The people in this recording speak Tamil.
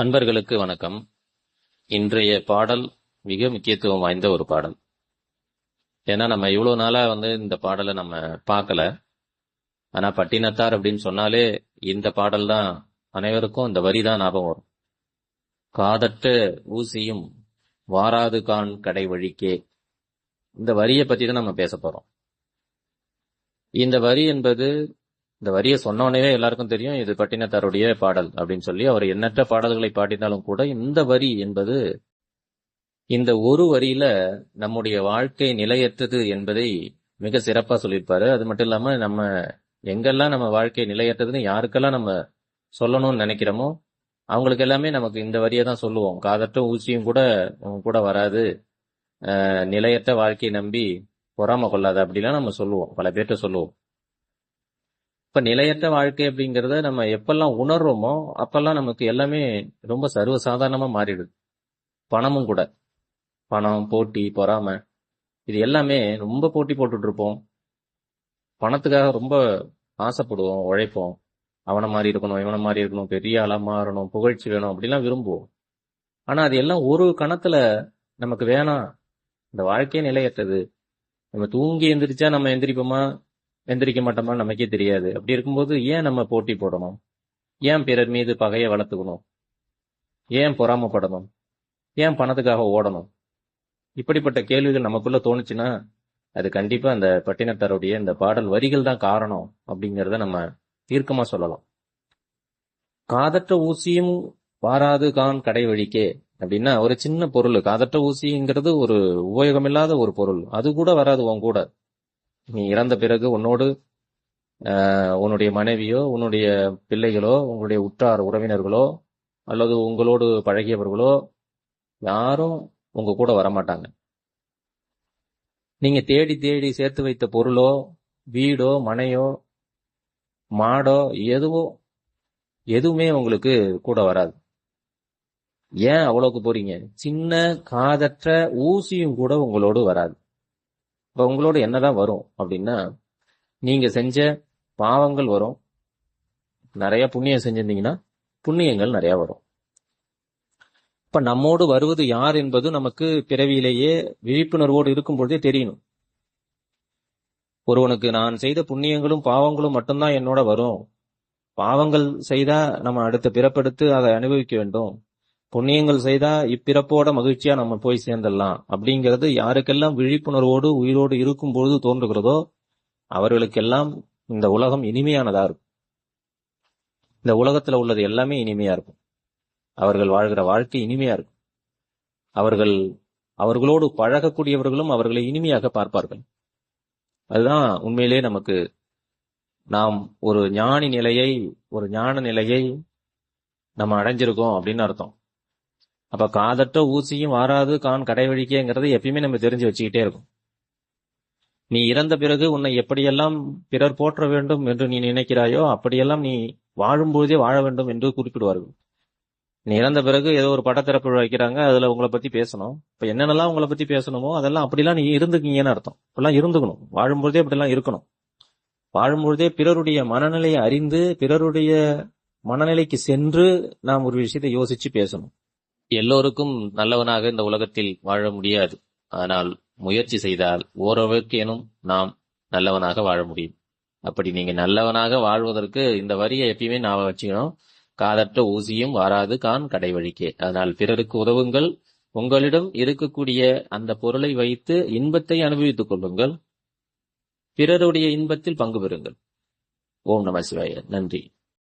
அன்பர்களுக்கு வணக்கம். இன்றைய பாடல் மிக முக்கியத்துவம் வாய்ந்த ஒரு பாடல். ஏன்னா நம்ம இவ்வளோ நாளா வந்து இந்த பாடலை நம்ம பார்க்கல. ஆனா பட்டினத்தார் அப்படின்னு சொன்னாலே இந்த பாடல் தான் அனைவருக்கும் இந்த வரி தான் ஞாபகம் வரும். காதட்டு ஊசியும் வாராது கான் கடை வழிக்கே. இந்த வரியை பத்தி தான் நம்ம பேச போறோம். இந்த வரி என்பது இந்த வரியை சொன்னோடனே எல்லாருக்கும் தெரியும் இது பட்டினத்தாருடைய பாடல் அப்படின்னு சொல்லி அவர் எண்ணற்ற பாடல்களை பாடினாலும் கூட இந்த வரி என்பது இந்த ஒரு வரியில நம்முடைய வாழ்க்கை நிலையற்றது என்பதை மிக சிறப்பா சொல்லியிருப்பாரு. அது மட்டும் இல்லாம நம்ம எங்கெல்லாம் நம்ம வாழ்க்கை நிலையற்றதுன்னு யாருக்கெல்லாம் நம்ம சொல்லணும்னு நினைக்கிறோமோ அவங்களுக்கு எல்லாமே நமக்கு இந்த வரியை தான் சொல்லுவோம். காதற்ற ஊசியும் கூட உங்க கூட வராது. நிலையற்ற வாழ்க்கையை நம்பி பொறாம கொள்ளாத அப்படிலாம் நம்ம சொல்லுவோம். பல பேர்கிட்ட சொல்லுவோம். இப்ப நிலையற்ற வாழ்க்கை அப்படிங்கறத நம்ம எப்பெல்லாம் உணர்றோமோ அப்பெல்லாம் நமக்கு எல்லாமே ரொம்ப சர்வசாதாரணமா மாறிடுது. பணமும் கூட. பணம் போட்டி பொறாமை இது எல்லாமே ரொம்ப போட்டி போட்டுட்டு இருப்போம் பணத்துக்காக ரொம்ப ஆசைப்படுவோம் உழைப்போம். அவனை மாதிரி இருக்கணும் இவனை மாதிரி இருக்கணும் பெரிய ஆளா மாறணும் புகழ்ச்சி வேணும் அப்படிலாம் விரும்புவோம். ஆனா அது எல்லாம் ஒரு கணத்துல நமக்கு வேணாம். இந்த வாழ்க்கையே நிலையற்றது. நம்ம தூங்கி எந்திரிச்சா நம்ம எந்திரிப்போமா? எந்திரிக்க மாட்டோமா நமக்கே தெரியாது. அப்படி இருக்கும்போது ஏன் நம்ம போட்டி போடணும்? ஏன் பிறர் மீது பகையை வளர்த்துக்கணும்? ஏன் பொறாமப்படணும்? ஏன் பணத்துக்காக ஓடணும்? இப்படிப்பட்ட கேள்விகள் நமக்குள்ள தோணுச்சுன்னா அது கண்டிப்பா அந்த பட்டினத்தாருடைய இந்த பாடல் வரிகள் தான் காரணம் அப்படிங்கறத நம்ம தீர்க்கமா சொல்லலாம். காதற்ற ஊசியும் வாராது கான் கடை வழிக்கே அப்படின்னா ஒரு சின்ன பொருள். காதற்ற ஊசிங்கிறது ஒரு உபயோகமில்லாத ஒரு பொருள். அது கூட வராது உன் கூட. நீ இறந்த பிறகு உன்னோடு உன்னுடைய மனைவியோ உன்னுடைய பிள்ளைகளோ உங்களுடைய உற்றார் உறவினர்களோ அல்லது உங்களோடு பழகியவர்களோ யாரும் உங்க கூட வரமாட்டாங்க. நீங்க தேடி தேடி சேர்த்து வைத்த பொருளோ வீடோ மனையோ மாடோ எதுவோ எதுவுமே உங்களுக்கு கூட வராது. ஏன் அவ்வளவுக்கு போறீங்க? சின்ன காதற்ற ஊசியும் கூட உங்களோடு வராது. இப்ப உங்களோட என்னதான் வரும் அப்படின்னா நீங்க செஞ்ச பாவங்கள் வரும். நிறைய புண்ணியம் செஞ்சிருந்தீங்கன்னா புண்ணியங்கள் நிறைய வரும். இப்ப நம்மோடு வருவது யார் என்பது நமக்கு பிறவியிலேயே விழிப்புணர்வோடு இருக்கும் பொழுதே தெரியணும். ஒருவனுக்கு நான் செய்த புண்ணியங்களும் பாவங்களும் மட்டும்தான் என்னோட வரும். பாவங்கள் செய்தா நம்ம அடுத்த பிறப்பெடுத்து அதை அனுபவிக்க வேண்டும். புண்ணியங்கள் செய்தா இப்பிறப்போட மகிழ்ச்சியா நம்ம போய் சேர்ந்துடலாம். அப்படிங்கிறது யாருக்கெல்லாம் விழிப்புணர்வோடு உயிரோடு இருக்கும் பொழுது தோன்றுகிறதோ அவர்களுக்கெல்லாம் இந்த உலகம் இனிமையானதா இருக்கும். இந்த உலகத்துல உள்ளது எல்லாமே இனிமையா இருக்கும். அவர்கள் வாழ்கிற வாழ்க்கை இனிமையா இருக்கும். அவர்கள் அவர்களோடு பழகக்கூடியவர்களும் அவர்களை இனிமையாக பார்ப்பார்கள். அதுதான் உண்மையிலே நமக்கு நாம் ஒரு ஞானி நிலையை ஒரு ஞான நிலையை நம்ம அடைஞ்சிருக்கோம் அப்படின்னு அர்த்தம். அப்ப காதட்ட ஊசியும் வாராது கான் கடைவழிக்கேங்கிறது எப்பயுமே நம்ம தெரிஞ்சு வச்சுக்கிட்டே இருக்கும். நீ இறந்த பிறகு உன்னை எப்படியெல்லாம் பிறர் போற்ற வேண்டும் என்று நீ நினைக்கிறாயோ அப்படியெல்லாம் நீ வாழும்போதே வாழ வேண்டும் என்று குறிப்பிடுவார்கள். நீ இறந்த பிறகு ஏதோ ஒரு படத்திறப்பு வைக்கிறாங்க அதுல உங்களை பத்தி பேசணும். இப்ப என்னென்னலாம் உங்களை பத்தி பேசணுமோ அதெல்லாம் அப்படிலாம் நீ இருந்துக்கீங்கன்னு அர்த்தம். அப்படிலாம் இருந்துக்கணும். வாழும்பொழுதே அப்படிலாம் இருக்கணும். வாழும்பொழுதே பிறருடைய மனநிலையை அறிந்து பிறருடைய மனநிலைக்கு சென்று நாம் ஒரு விஷயத்தை யோசிச்சு பேசணும். எல்லோருக்கும் நல்லவனாக இந்த உலகத்தில் வாழ முடியாது. ஆனால் முயற்சி செய்தால் ஓரளவுக்கேனும் நாம் நல்லவனாக வாழ முடியும். அப்படி நீங்க நல்லவனாக வாழ்வதற்கு இந்த வரியை எப்பயுமே ஞாபகம் வச்சுக்கணும். காதற்ற ஊசியும் வாராது கான் கடை வழிக்கே. அதனால் பிறருக்கு உதவுங்கள். உங்களிடம் இருக்கக்கூடிய அந்த பொருளை வைத்து இன்பத்தை அனுபவித்துக் கொள்ளுங்கள். பிறருடைய இன்பத்தில் பங்கு பெறுங்கள். ஓம் நம சிவாய. நன்றி.